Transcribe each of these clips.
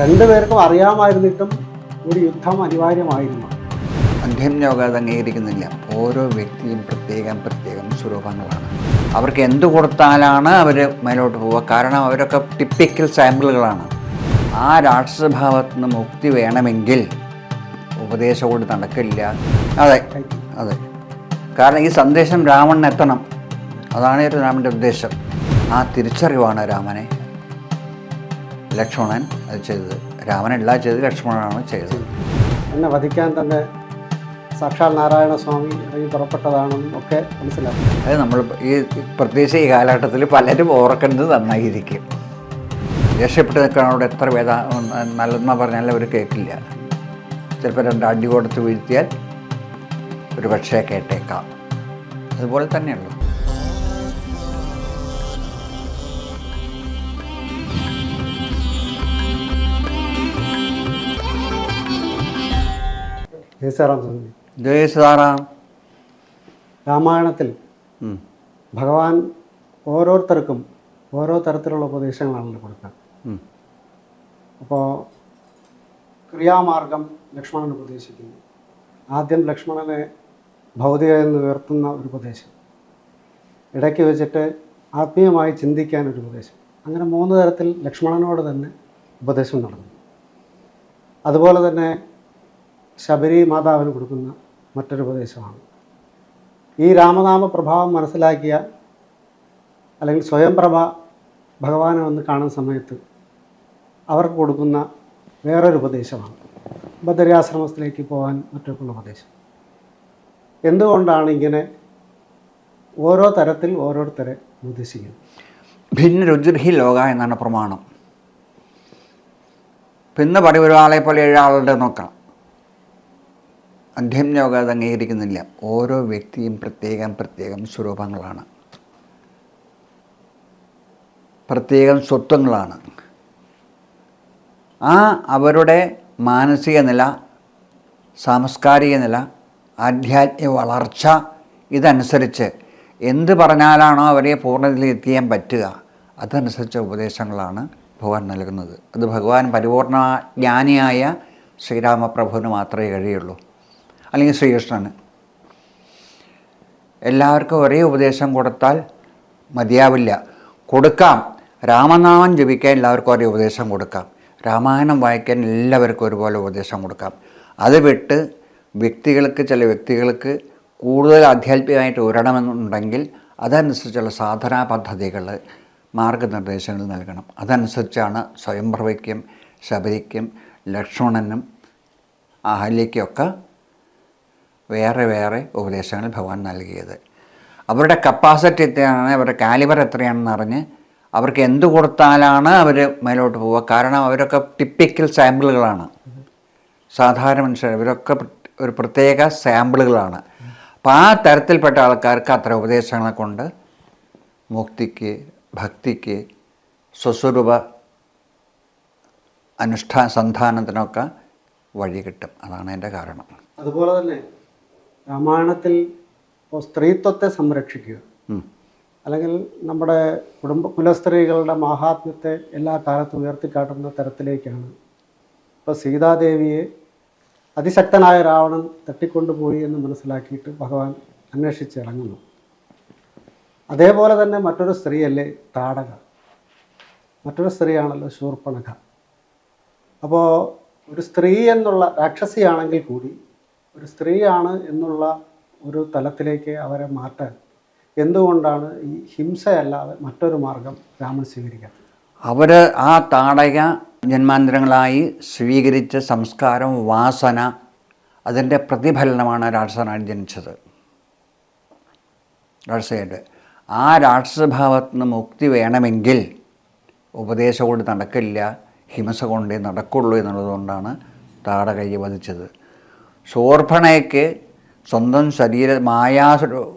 രണ്ടുപേർക്കും അറിയാമായിരുന്നിട്ടും ഒരു യുദ്ധം അനിവാര്യമായിരുന്നു. അന്ത്യംയോഗ അത് അംഗീകരിക്കുന്നില്ല. ഓരോ വ്യക്തിയും പ്രത്യേകം പ്രത്യേകം സ്വരൂപങ്ങളാണ്. അവർക്ക് എന്ത് കൊടുത്താലാണ് അവർ മേലോട്ട് പോവുക. കാരണം അവരൊക്കെ ടിപ്പിക്കൽ സാമ്പിളുകളാണ് ആ രാക്ഷസഭാവത്തിൽ നിന്ന് മുക്തി വേണമെങ്കിൽ ഉപദേശം കൊണ്ട് നടക്കില്ല അതെ അതെ. കാരണം ഈ സന്ദേശം രാവണന് എത്തണം. അതാണ് രാമന്റെ ഉദ്ദേശം. ആ തിരിച്ചറിവാണ് രാമനെ. ലക്ഷ്മണൻ അത് ചെയ്തത്. രാമനല്ല ചെയ്ത് ലക്ഷ്മണനാണ് ചെയ്തത്. എന്നെ വധിക്കാൻ തന്നെ സാക്ഷാൽ നാരായണ സ്വാമി ഇറങ്ങി പുറപ്പെട്ടതാണെന്നും ഒക്കെ മനസ്സിലാക്കി. അത് നമ്മൾ ഈ പ്രത്യേകിച്ച് ഈ കാലഘട്ടത്തിൽ പലരും ഓർക്കുന്നത് നന്നായിരിക്കും. രക്ഷപ്പെട്ട് നിൽക്കാനോട് എത്ര വേദ നല്ലതെന്ന് പറഞ്ഞാൽ അവർ കേൾക്കില്ല ചിലപ്പോൾ രണ്ട് അടി കൊടുത്ത് വീഴ്ത്തിയാൽ ഒരു പക്ഷേ കേട്ടേക്കാം. അതുപോലെ തന്നെയുള്ളൂ. ജയസാറാം സ്വാമി. ജയ രാമായണത്തിൽ. ഭഗവാൻ ഓരോരുത്തർക്കും ഓരോ തരത്തിലുള്ള ഉപദേശങ്ങളാണ് കൊടുക്കുക. അപ്പോൾ ക്രിയാമാർഗം ലക്ഷ്മണൻ ഉപദേശിക്കുന്നു. ആദ്യം ലക്ഷ്മണനെ ഭൗതിക എന്ന് ഉയർത്തുന്ന ഒരു ഉപദേശം. ഇടയ്ക്ക് വെച്ചിട്ട് ആത്മീയമായി ചിന്തിക്കാൻ ഒരു ഉപദേശം. അങ്ങനെ മൂന്ന് തരത്തിൽ ലക്ഷ്മണനോട് തന്നെ ഉപദേശം നടന്നു. അതുപോലെ തന്നെ ശബരി മാതാവിന് കൊടുക്കുന്ന മറ്റൊരു ഉപദേശമാണ്. ഈ രാമനാമ പ്രഭാവം മനസ്സിലാക്കിയ അല്ലെങ്കിൽ സ്വയം പ്രഭ ഭഗവാനെ വന്ന് കാണുന്ന സമയത്ത് അവർക്ക് കൊടുക്കുന്ന വേറൊരു ഉപദേശമാണ്. ഭദ്രയാശ്രമത്തിലേക്ക് പോകാൻ മറ്റൊക്കെയുള്ള ഉപദേശം. എന്തുകൊണ്ടാണ് ഇങ്ങനെ ഓരോ തരത്തിൽ ഓരോരുത്തരെ നിർദ്ദേശിക്കുന്നത്? ഭിന്ന രുചിർഹി ലോക എന്നാണ് പ്രമാണം. പിന്നെ പറയും ഒരാളെ പോലെ ഏഴാളുടെ നോക്കാം. അന്ത്യംയോഗ അത് അംഗീകരിക്കുന്നില്ല. ഓരോ വ്യക്തിയും പ്രത്യേകം പ്രത്യേകം സ്വരൂപങ്ങളാണ്. പ്രത്യേകം സ്വത്വങ്ങളാണ്. ആ അവരുടെ മാനസിക നില സാംസ്കാരിക നില ആധ്യാത്മിക വളർച്ച ഇതനുസരിച്ച് എന്ത് പറഞ്ഞാലാണോ അവരെ പൂർണതയിൽ എത്തിക്കാൻ പറ്റുക അതനുസരിച്ച ഉപദേശങ്ങളാണ് ഭഗവാൻ നൽകുന്നത്. അത് ഭഗവാൻ പരിപൂർണ ജ്ഞാനിയായ ശ്രീരാമപ്രഭുവിന് മാത്രമേ കഴിയുള്ളൂ. അല്ലെങ്കിൽ ശ്രീകൃഷ്ണന്. എല്ലാവർക്കും ഒരേ ഉപദേശം കൊടുത്താൽ മതിയാവില്ല. കൊടുക്കാം. രാമനാമം ജപിക്കാൻ എല്ലാവർക്കും ഒരേ ഉപദേശം കൊടുക്കാം. രാമായണം വായിക്കാൻ എല്ലാവർക്കും ഒരുപോലെ ഉപദേശം കൊടുക്കാം. അത് വിട്ട് വ്യക്തികൾക്ക് ചില വ്യക്തികൾക്ക് കൂടുതൽ ആധ്യാത്മികമായിട്ട് ഉയരണമെന്നുണ്ടെങ്കിൽ അതനുസരിച്ചുള്ള സാധനാ പദ്ധതികൾ മാർഗനിർദ്ദേശങ്ങൾ നൽകണം. അതനുസരിച്ചാണ് സ്വയംപ്രഭയ്ക്കും ശബരിക്കും ലക്ഷ്മണനും അഹല്യയ്ക്കൊക്കെ വേറെ വേറെ ഉപദേശങ്ങൾ ഭഗവാൻ നൽകിയത്. അവരുടെ കപ്പാസിറ്റി എത്രയാണ് അവരുടെ കാലിബർ എത്രയാണെന്ന് അറിഞ്ഞ് അവർക്ക് എന്ത് കൊടുത്താലാണ് അവർ മേലോട്ട് പോവുക. കാരണം അവരൊക്കെ ടിപ്പിക്കൽ സാമ്പിളുകളാണ് സാധാരണ മനുഷ്യർ ഇവരൊക്കെ ഒരു പ്രത്യേക സാമ്പിളുകളാണ് അപ്പോൾ ആ തരത്തിൽപ്പെട്ട ആൾക്കാർക്ക് അത്ര ഉപദേശങ്ങളെ കൊണ്ട് മുക്തിക്ക് ഭക്തിക്ക് സ്വസ്വരൂപ അനുഷ്ഠാ സന്ധാനത്തിനൊക്കെ വഴി കിട്ടും. അതാണ് എന്റെ കാരണം. അതുപോലെ തന്നെ രാമായണത്തിൽ ഇപ്പോൾ സ്ത്രീത്വത്തെ സംരക്ഷിക്കുക. അല്ലെങ്കിൽ നമ്മുടെ കുടുംബ കുലസ്ത്രീകളുടെ മഹാത്മ്യത്തെ എല്ലാ കാലത്തും ഉയർത്തിക്കാട്ടുന്ന തരത്തിലേക്കാണ്. ഇപ്പോൾ സീതാദേവിയെ അതിശക്തനായ രാവണൻ തട്ടിക്കൊണ്ടുപോയി എന്ന് മനസ്സിലാക്കിയിട്ട് ഭഗവാൻ അന്വേഷിച്ചിറങ്ങുന്നു അതേപോലെ തന്നെ മറ്റൊരു സ്ത്രീയല്ലേ താടക. മറ്റൊരു സ്ത്രീയാണല്ലോ ശൂർപ്പണക അപ്പോൾ ഒരു സ്ത്രീ എന്നുള്ള രാക്ഷസിയാണെങ്കിൽ കൂടി ഒരു സ്ത്രീയാണ് എന്നുള്ള ഒരു തലത്തിലേക്ക് അവരെ മാറ്റാൻ എന്തുകൊണ്ടാണ് ഈ ഹിംസയല്ലാതെ മറ്റൊരു മാർഗം രാമൻ സ്വീകരിക്കുന്നത് അവർ ആ താടക ജന്മാന്തരങ്ങളായി സ്വീകരിച്ച സംസ്കാരം വാസന അതിന്റെ പ്രതിഫലനമാണ് രാക്ഷസനായി ജനിച്ചത്. രാക്ഷസയായിട്ട്. ആ രാക്ഷസഭാവത്തു നിന്ന് മുക്തി വേണമെങ്കിൽ ഉപദേശം കൊണ്ട് നടക്കില്ല ഹിംസ കൊണ്ടേ നടക്കുള്ളൂ എന്നുള്ളതുകൊണ്ടാണ് താടകയെ വധിച്ചത്. ശോർപ്പണയ്ക്ക് സ്വന്തം ശരീര മായാ സ്വരൂ-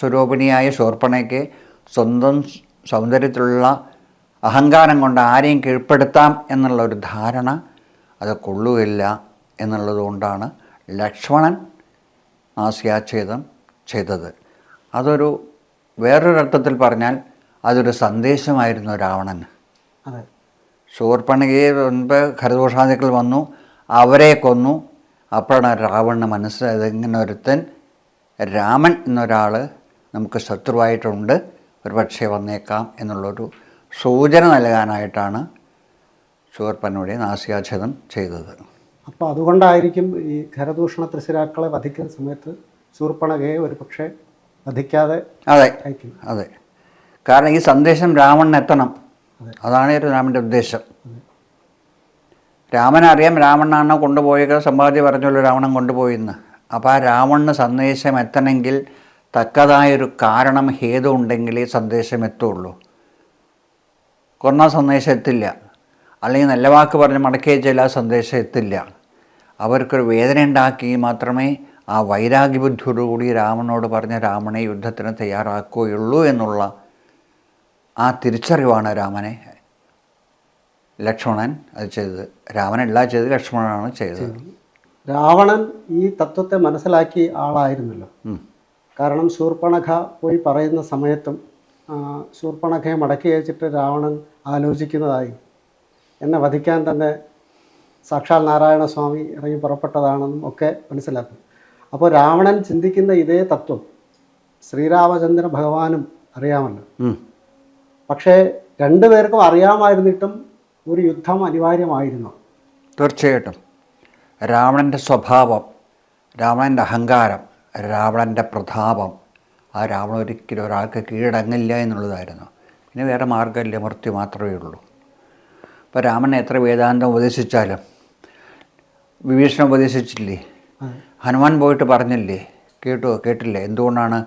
സ്വരൂപിണിയായ ശോർപ്പണയ്ക്ക് സ്വന്തം സൗന്ദര്യത്തിലുള്ള അഹങ്കാരം കൊണ്ട് ആരെയും കീഴ്പ്പെടുത്താം എന്നുള്ള ഒരു ധാരണ അത് കൊള്ളുകയില്ല എന്നുള്ളതുകൊണ്ടാണ് ലക്ഷ്മണൻ ആസ്യാച്ഛേദം ചെയ്തത്. അതൊരു വേറൊരർത്ഥത്തിൽ പറഞ്ഞാൽ അതൊരു സന്ദേശമായിരുന്നു രാവണന്. അതെ. ശൂർപ്പണകയെ മുൻപ് ഖരദോഷാദികൾ വന്നു അവരെ കൊന്നു അപ്പോഴാണ് രാവണന് മനസ്സിലായത്. ഇങ്ങനെ ഒരുത്തൻ രാമൻ എന്നൊരാൾ നമുക്ക് ശത്രുവായിട്ടുണ്ട്. ഒരു പക്ഷേ വന്നേക്കാം എന്നുള്ളൊരു സൂചന നൽകാനായിട്ടാണ് ശൂർപ്പനയുടെ നാസികാച്ഛേദം ചെയ്തത്. അപ്പോൾ അതുകൊണ്ടായിരിക്കും ഈ ഖരദൂഷണ തൃശിരാക്കളെ വധിക്കുന്ന സമയത്ത് ശൂർപ്പണകയെ ഒരു പക്ഷേ വധിക്കാതെ അതെ അതെ. കാരണം ഈ സന്ദേശം രാവണന് എത്തണം അതാണ് രാമന്റെ ഉദ്ദേശം. രാമനറിയാം രാവണനാണ് കൊണ്ടുപോയത് സമ്പാദ്യ പറഞ്ഞല്ലോ രാവണൻ കൊണ്ടുപോയിന്ന്. അപ്പോൾ ആ രാവണന് സന്ദേശം എത്തണമെങ്കിൽ തക്കതായൊരു കാരണം ഹേതു ഉണ്ടെങ്കിൽ സന്ദേശം എത്തുള്ളൂ കൊന്ന സന്ദേശം എത്തില്ല അല്ലെങ്കിൽ നല്ല വാക്ക് പറഞ്ഞ് മടക്കിയച്ചാൽ ആ സന്ദേശം എത്തില്ല അവർക്കൊരു വേദന ഉണ്ടാക്കി മാത്രമേ ആ വൈരാഗ്യബുദ്ധിയോടുകൂടി രാമനോട് പറഞ്ഞ രാമനെ യുദ്ധത്തിന് തയ്യാറാക്കുകയുള്ളൂ എന്നുള്ള ആ തിരിച്ചറിവാണ് രാമനെ. ലക്ഷ്മണൻ അത് ചെയ്തത്. രാമനല്ല ചെയ്ത് ലക്ഷ്മണനാണ് ചെയ്തത്. രാവണൻ ഈ തത്വത്തെ മനസ്സിലാക്കി ആളായിരുന്നല്ലോ. കാരണം ശൂർപ്പണഖ പോയി പറയുന്ന സമയത്തും ശൂർപ്പണഖയെ മടക്കി അയച്ചിട്ട് രാവണൻ ആലോചിക്കുന്നതായി. എന്നെ വധിക്കാൻ തന്നെ സാക്ഷാൽ നാരായണ സ്വാമി ഇറങ്ങി പുറപ്പെട്ടതാണെന്നും ഒക്കെ മനസ്സിലാക്കും. അപ്പോൾ രാവണൻ ചിന്തിക്കുന്ന ഇതേ തത്വം ശ്രീരാമചന്ദ്ര ഭഗവാനും അറിയാമല്ലോ. പക്ഷേ രണ്ടുപേർക്കും അറിയാമായിരുന്നിട്ടും ഒരു യുദ്ധം അനിവാര്യമായിരുന്നു. തീർച്ചയായിട്ടും. രാവണന്റെ സ്വഭാവം രാവണന്റെ അഹങ്കാരം രാവണന്റെ പ്രതാപം ആ രാവണൻ ഒരിക്കലും ഒരാൾക്ക് കീഴടങ്ങില്ല എന്നുള്ളതായിരുന്നു. ഇനി വേറെ മാർഗമില്ല മൃത്യു മാത്രമേ ഉള്ളൂ. അപ്പോൾ രാമൻ എത്ര വേദാന്തം ഉപദേശിച്ചാലും വിഭീഷണൻ ഉപദേശിച്ചില്ലേ? ഹനുമാൻ പോയിട്ട് പറഞ്ഞില്ലേ? കേട്ടോ? കേട്ടില്ലേ? എന്തുകൊണ്ടാണ്?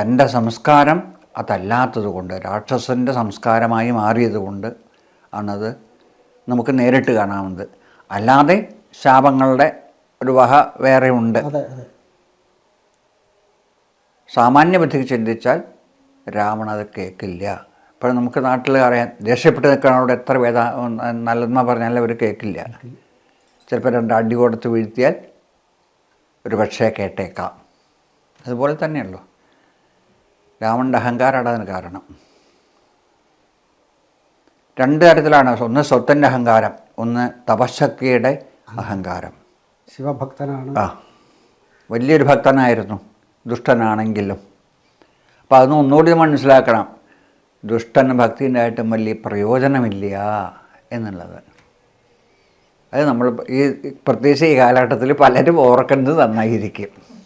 തന്റെ സംസ്കാരം അതല്ലാത്തത് കൊണ്ട് രാക്ഷസന്റെ സംസ്കാരമായി മാറിയത് കൊണ്ട് ആണത്. നമുക്ക് നേരിട്ട് കാണാവുന്നത്. അല്ലാതെ ശാപങ്ങളുടെ ഒരു വഹ വേറെ ഉണ്ട്. സാമാന്യ ബുദ്ധിക്ക് ചിന്തിച്ചാൽ രാവണ അത് കേൾക്കില്ല ഇപ്പോൾ നമുക്ക് നാട്ടിൽ അറിയാം ദേഷ്യപ്പെട്ട് നിൽക്കുന്നവരോട് എത്ര വേദ നല്ലതെന്ന് പറഞ്ഞാൽ അവർ കേൾക്കില്ല ചിലപ്പോൾ രണ്ട് അടി കൊടുത്ത് വീഴ്ത്തിയാൽ ഒരു പക്ഷേ കേട്ടേക്കാം. അതുപോലെ തന്നെയല്ലോ രാവണന്റെ അഹങ്കാരമാണ് അതിന് കാരണം. രണ്ട് തരത്തിലാണ് ഒന്ന് സ്വത്തിന്റെ അഹങ്കാരം ഒന്ന് തപശക്തിയുടെ അഹങ്കാരം. ശിവഭക്തനാണ്. ആ വലിയൊരു ഭക്തനായിരുന്നു ദുഷ്ടനാണെങ്കിലും. അപ്പം അതൊന്നും ഒന്നുകൂടി മനസ്സിലാക്കണം. ദുഷ്ടന് ഭക്തി ഉണ്ടായിട്ടും വലിയ പ്രയോജനമില്ല എന്നുള്ളത്. അത് നമ്മൾ ഈ പ്രത്യേകിച്ച് ഈ കാലഘട്ടത്തിൽ പലരും ഓർക്കുന്നത് നന്നായിരിക്കും.